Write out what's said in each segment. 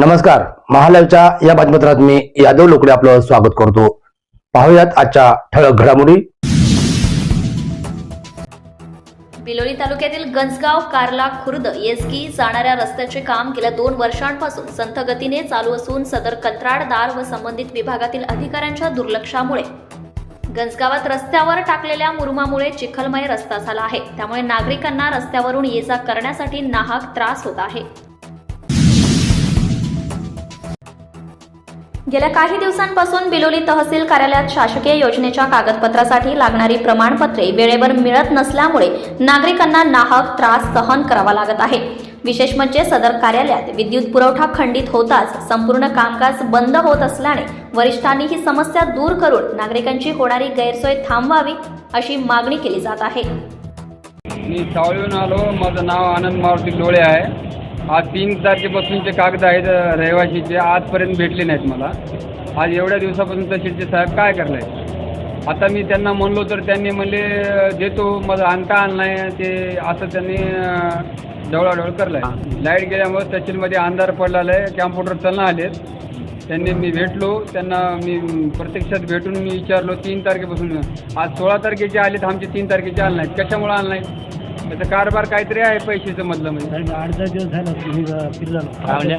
नमस्कार. महालाईव्हच्या या बातमीपत्रात मी यादव लोकडे आपलं स्वागत करतो. पाहूयात आजच्या ठळक घडामोडी. बिलोली तालुक्यातील गंजगाव कारला खुर्द येसकी जाणाऱ्या रस्त्याचे काम गेल्या दोन वर्षांपासून संथ गतीने चालू असून सदर कंत्राटदार व संबंधित विभागातील अधिकाऱ्यांच्या दुर्लक्षामुळे. गंजगावात रस्त्यावर टाकलेल्या मुरुमामुळे चिखलमय रस्ता झाला आहे. त्यामुळे नागरिकांना रस्त्यावरून ये जा करण्यासाठी नाहक त्रास होत आहे. गेल्या काही दिवसांपासून बिलोली तहसील कार्यालयात शासकीय योजनेच्या कागदपत्रासाठी लागणारी प्रमाणपत्रे वेळेवर मिळत नसल्यामुळे नागरिकांना नाहक त्रास सहन करावा लागत आहे. विशेष म्हणजे सदर कार्यालयात विद्युत पुरवठा खंडित होताच संपूर्ण कामकाज बंद होत असल्याने वरिष्ठांनी ही समस्या दूर करून नागरिकांची होणारी गैरसोय थांबवावी अशी मागणी केली जात आहे. मी सावळीहून आलो. माझं नाव आनंद मारुती डोळे आहे. आज तीन तारखेपासूनचे कागद आहेत रहिवाशीचे रहिवासीचे आजपर्यंत भेटले नाहीत मला. आज एवढ्या दिवसापासून तहसीलचे साहेब काय करलाय आता मी त्यांना म्हणलो तर त्यांनी म्हणले देतो माझा आणता आणलाय ते असं त्यांनी अ, ढवळाढवळ करलाय. लाइट गेल्यामुळे तहसीलमध्ये अंधार पडलेला आहे कॅम्प्युटर चालणं आलेत. त्यांनी मी भेटलो त्यांना मी प्रत्यक्षात भेटून मी विचारलो तीन तारखेपासून. आज सोळा तारखेचे आलेत आमचे तीन तारखेचे आले नाहीत. कशामुळे आले नाहीत? त्याचा कारभार काहीतरी आहे पैशाचं मधलं म्हणजे. साहेब आठ दहा दिवस झालं तुम्ही फिरलो म्हणजे?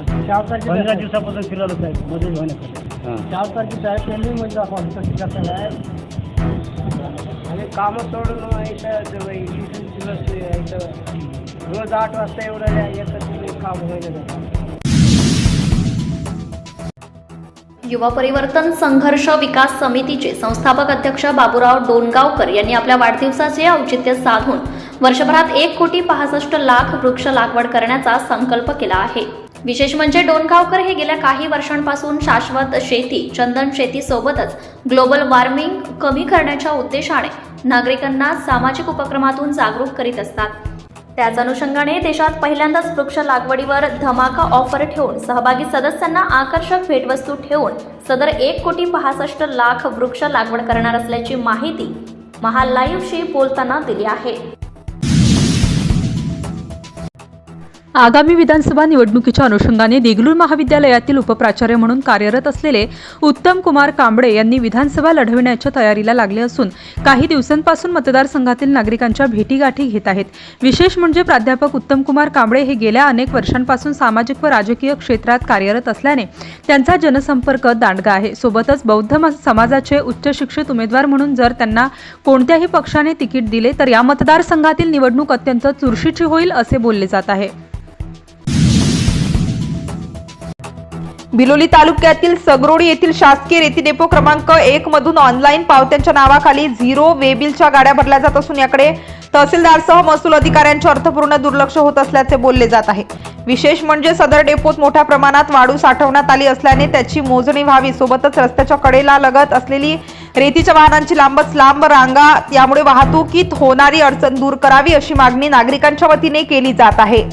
पंधरा दिवसापासून फिरलो साहेबमध्ये होण्यासाठी. चार तारखे साहेब त्यांनी म्हणजे आपण कसं कसं आहे. आणि कामं सोडून इथं जवळ वीस दिवस इथं. रोज आठ वाजता एवढं एकच काम व्हायला युवा परिवर्तन संघर्ष विकास समितीचे संस्थापक अध्यक्ष बाबूराव डोनगावकर यांनी आपल्या वाढदिवसाचे औचित्य साधून वर्षभरात एक कोटी पासष्ट लाख वृक्ष लागवड करण्याचा संकल्प केला आहे. विशेष म्हणजे डोणगावकर हे गेल्या काही वर्षांपासून शाश्वत शेती चंदन शेतीसोबतच ग्लोबल वॉर्मिंग कमी करण्याच्या उद्देशाने नागरिकांना सामाजिक उपक्रमातून जागरूक करीत असतात. त्याच अनुषंगाने देशात पहिल्यांदाच वृक्ष लागवडीवर धमाका ऑफर ठेवून सहभागी सदस्यांना आकर्षक भेटवस्तू ठेवून सदर एक कोटी पासष्ट लाख वृक्ष लागवड करणार असल्याची माहिती महालाईव्हशी बोलताना दिली आहे. आगामी विधानसभा निवडणुकीच्या अनुषंगाने देगलूर महाविद्यालयातील उपप्राचार्य म्हणून कार्यरत असलेले उत्तम कुमार कांबळे यांनी विधानसभा लढविण्याच्या तयारीला लागले असून काही दिवसांपासून मतदारसंघातील नागरिकांच्या भेटीगाठी घेत आहेत. विशेष म्हणजे प्राध्यापक उत्तम कुमार कांबळे हे गेल्या अनेक वर्षांपासून सामाजिक व राजकीय क्षेत्रात कार्यरत असल्याने त्यांचा जनसंपर्क दांडगा आहे. सोबतच बौद्ध समाजाचे उच्च शिक्षित उमेदवार म्हणून जर त्यांना कोणत्याही पक्षाने तिकीट दिले तर या मतदारसंघातील निवडणूक अत्यंत चुरशीची होईल असे बोलले जात आहे. बिलोली तालुक्यातील सगरोडी येथील शासकीय रेती डेपो क्रमांक एक मधून ऑनलाईन पावत्यांच्या नावाखाली झिरो वेबिलच्या गाड्या भरल्या जात असून याकडे तहसीलदारसह महसूल अधिकाऱ्यांचे अर्थपूर्ण दुर्लक्ष होत असल्याचे बोलले जात आहे. विशेष म्हणजे सदर डेपोत मोठ्या प्रमाणात वाळू साठवण्यात आली असल्याने त्याची मोजणी व्हावी. सोबतच रस्त्याच्या कडेला लगत असलेली रेतीच्या वाहनांची लांबच लांब रांगा यामुळे वाहतुकीत होणारी अडचण दूर करावी अशी मागणी नागरिकांच्या वतीने केली जात आहे.